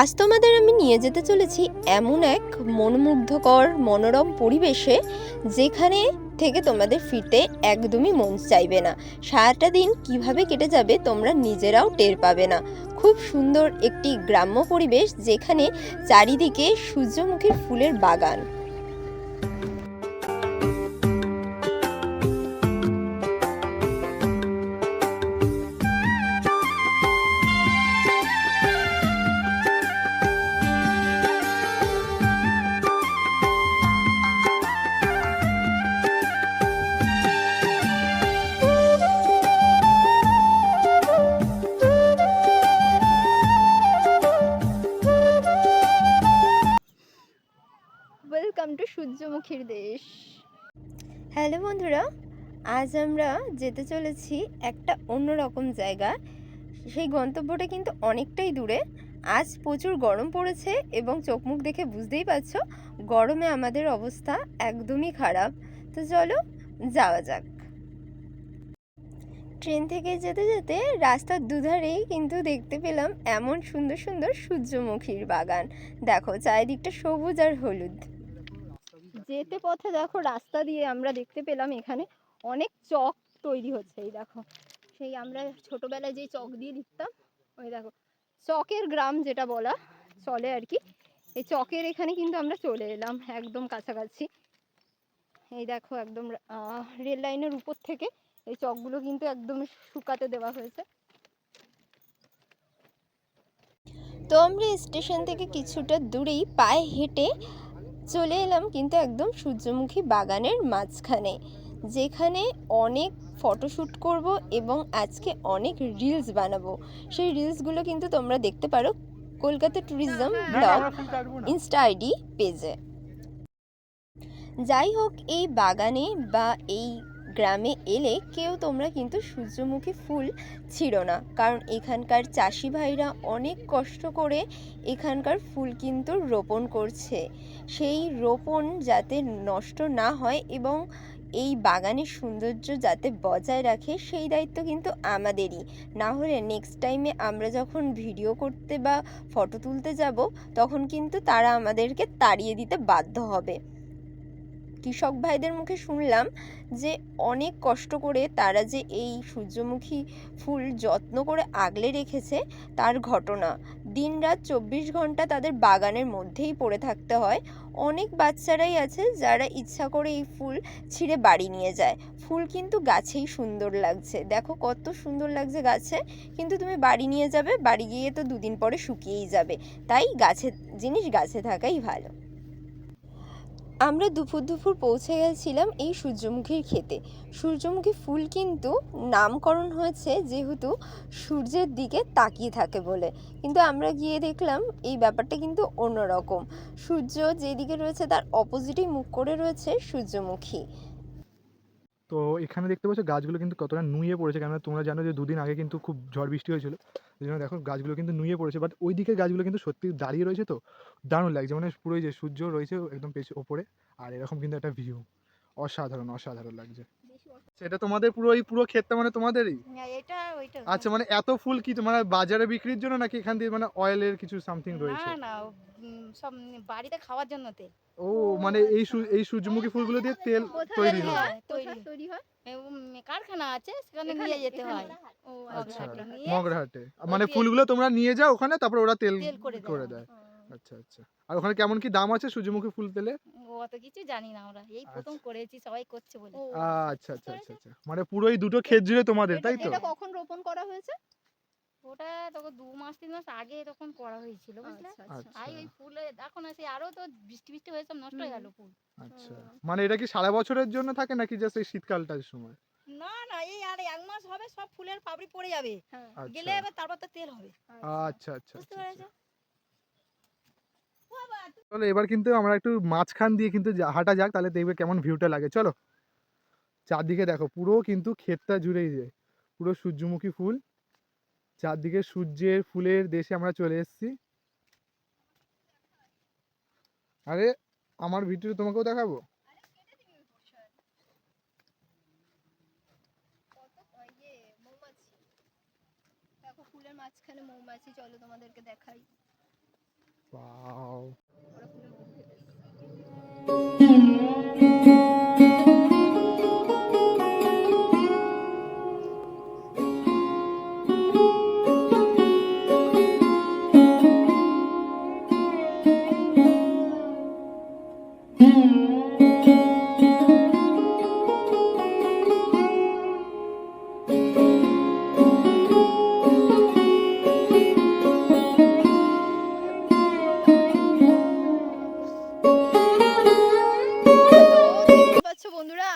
আজ তোমাদের আমি নিয়ে যেতে চলেছি এমন এক মনমুগ্ধকর, মনোরম পরিবেশে যেখানে থেকে তোমাদের ফিরতে একদমই মন চাইবে না। সারাটা দিন কীভাবে কেটে যাবে তোমরা নিজেরাও টের পাবে না। খুব সুন্দর একটি গ্রাম্য পরিবেশ যেখানে চারিদিকে সূর্যমুখীর ফুলের বাগান। সূর্যমুখীর দেশ। হ্যালো বন্ধুরা, আজ আমরা যেতে চলেছি একটা অন্যরকম জায়গা। সেই গন্তব্যটা কিন্তু অনেকটাই দূরে। আজ প্রচুর গরম পড়েছে এবং চোখ মুখ দেখে বুঝতেই পারছ, গরমে আমাদের অবস্থা একদমই খারাপ। তো চলো, যাওয়া যাক। ট্রেন থেকে যেতে যেতে রাস্তার দুধারেই কিন্তু দেখতে পেলাম এমন সুন্দর সুন্দর সূর্যমুখীর বাগান। দেখো, চারিদিকটা সবুজ আর হলুদ। যেতে পথে দেখো রাস্তা দিয়ে আমরা দেখতে পেলাম এখানে অনেক চক তৈরি হচ্ছে, এই দেখো। সেই আমরা ছোটবেলায় যেই চক দিয়ে লিখতাম ওই দেখো। চকের গ্রাম যেটা বলা চলে আর কি, এই চকের এখানে কিন্তু আমরা চলে এলাম একদম কাছাকাছি। এই দেখো একদম রেল লাইনের উপর থেকে এই চকগুলো কিন্তু একদম শুকাতে দেওয়া হয়েছে। তো আমরা স্টেশন থেকে কিছুটা দূরেই পায়ে হেঁটে চলে এলাম কিন্তু একদম সূর্যমুখী বাগানের মাঝখানে যেখানে অনেক ফটোশ্যুট করব এবং আজকে অনেক রিলস বানাবো। সেই রিলসগুলো কিন্তু তোমরা দেখতে পারো Kolkata tourism blog insta ID পেজে যাই হোক এই বাগানে বা এই গ্রামে এলে কেউ তোমরা কিন্তু সূর্যমুখী ফুল ছিল না। কারণ এখানকার চাষি ভাইরা অনেক কষ্ট করে এখানকার ফুল কিন্তু রোপণ করছে। সেই রোপণ যাতে নষ্ট না হয় এবং এই বাগানের সৌন্দর্য যাতে বজায় রাখে, সেই দায়িত্ব কিন্তু আমাদেরই। না হলে নেক্সট টাইমে আমরা যখন ভিডিও করতে বা ফটো তুলতে যাব, তখন কিন্তু তারা আমাদেরকে তাড়িয়ে দিতে বাধ্য হবে। কৃষক ভাইদের মুখে শুনলাম যে অনেক কষ্ট করে তারা যে এই সূর্যমুখী ফুল যত্ন করে আগলে রেখেছে তার ঘটনা। দিনরাত চব্বিশ ঘণ্টা তাদের বাগানের মধ্যেই পড়ে থাকতে হয়। অনেক বাচ্চারাই আছে যারা ইচ্ছা করে এই ফুল ছিঁড়ে বাড়ি নিয়ে যায়। ফুল কিন্তু গাছেই সুন্দর লাগছে। দেখো কত সুন্দর লাগছে গাছে। কিন্তু তুমি বাড়ি নিয়ে যাবে, বাড়ি গিয়ে তো দুদিন পরে শুকিয়েই যাবে। তাই গাছের জিনিস গাছে থাকাই ভালো। আমরা দুপুর দুপুর পৌঁছে গেছিলাম এই সূর্যমুখীর খেতে সূর্যমুখী ফুল কিন্তু নামকরণ হয়েছে যেহেতু সূর্যের দিকে তাকিয়ে থাকে বলে। কিন্তু আমরা গিয়ে দেখলাম এই ব্যাপারটা কিন্তু অন্যরকম। সূর্য যেদিকে রয়েছে তার অপোজিটেই মুখ করে রয়েছে সূর্যমুখী। তো এখানে দেখতে পাচ্ছ গাছগুলো কিন্তু কতটা নুয়ে পড়েছে, কেননা তোমরা জানো যে দুদিন আগে কিন্তু খুব ঝড় বৃষ্টি হয়েছিল। এই জন্য দেখো গাছগুলো কিন্তু নুয়ে পড়েছে বাট ওই দিকের গাছগুলো কিন্তু সত্যি দাঁড়িয়ে রয়েছে তো, দারুণ লাগছে। মানে পুরোই যে সূর্য রয়েছে একদম পেছ ওপরে, আর এরকম কিন্তু একটা ভিউ অসাধারণ অসাধারণ লাগছে। সেটা তোমাদের পুরো এই পুরো ক্ষেতটা মানে তোমাদেরই? এটা ওইটা। আচ্ছা মানে এত ফুল কি মানে বাজারে বিক্রির জন্য নাকি এখান দিয়ে মানে অয়েলের কিছু সামথিং রয়েছে? না না সব বাড়িতে খাওয়ার জন্য তে ও মানে এই এই সূর্যমুখী ফুলগুলো দিয়ে তেল তৈরি হয়? হ্যাঁ, তৈরি। হয়? কারখানা আছে সেখানে নিয়ে যেতে হয়। ও আচ্ছা মগরাহাটে মানে ফুলগুলো তোমরা নিয়ে যাও ওখানে তারপর ওরা তেল তেল করে দেয়। আচ্ছা আচ্ছা। আর ওখানে কেমন কি দাম আছে সূর্যমুখী ফুল তেলে? অত কিছু জানি না আমরা। এই প্রথম আচ্ছা। করেছি সবাই করছে বলে। আচ্ছা আচ্ছা আচ্ছা আচ্ছা। মানে পুরো এই দুটো ক্ষেত জুড়ে তোমাদের এটা- তাই তো? এটা কখন রোপণ করা হয়েছে? ওটা তখন দু মাস তিন মাস আগে তখন করা হয়েছিল বুঝলে? আচ্ছা, আচ্ছা। আই ওই ফুলে দেখো না সেই আরও তো বৃষ্টি বৃষ্টি হয়ে সব নষ্ট হয়ে গেল ফুল। আচ্ছা। মানে এটা কি সারা বছরের জন্য থাকে নাকি জাস্ট এই শীতকালটার সময়? না না এই আর এক মাস হবে সব ফুলের পাপড়ি পড়ে যাবে। হ্যাঁ। গেলে এবার তারপর তো তেল হবে। আচ্ছা আচ্ছা বুঝতে পেরেছ? আচ্ছা। চলো, এবার কিন্তু আমরা একটু মাঝখান দিয়ে কিন্তু হাঁটা যাক, তাহলে দেখবে কেমন ভিউটা লাগে। চলো, চারদিকে দেখো, পুরো কিন্তু ক্ষেতটা জুড়েই যে, পুরো সূর্যমুখী ফুল। চারদিকে সূর্যের ফুলের দেশে আমরা চলে এসেছি। আরে, আমার ভিডিও তোমাকেও দেখাবো? মাঝখানে মৌমাছি, চলো তোমাদেরকে দেখাই। ওয়াও তো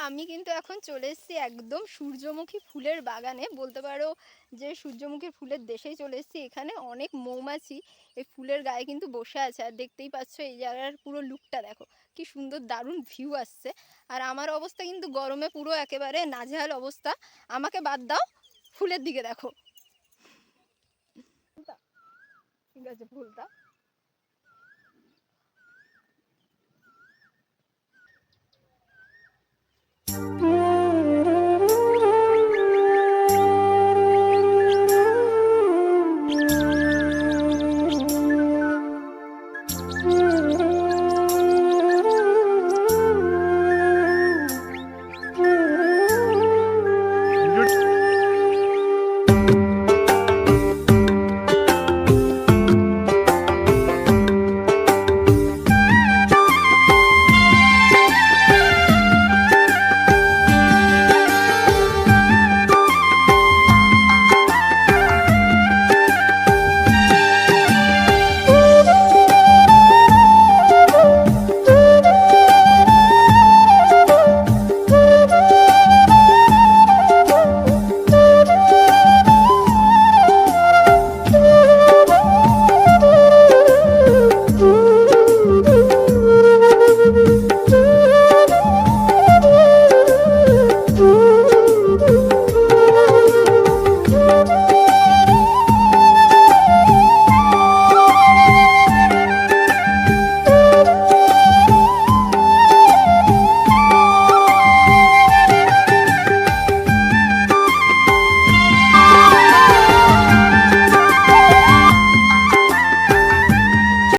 আমি কিন্তু এখন চলে এসেছি একদম সূর্যমুখী ফুলের বাগানে। বলতে পারো যে সূর্যমুখী ফুলের দেশেই চলে এসেছি। এখানে অনেক মৌমাছি এই ফুলের গায়ে কিন্তু বসে আছে। আর দেখতেই পাচ্ছ এই জায়গার পুরো লুকটা দেখো। কি সুন্দর দারুণ ভিউ আসছে। আর আমার অবস্থা কিন্তু গরমে পুরো একেবারে নাজেহাল অবস্থা। আমাকে বাদ দাও, ফুলের দিকে দেখো। ঠিক আছে, ফুলটা।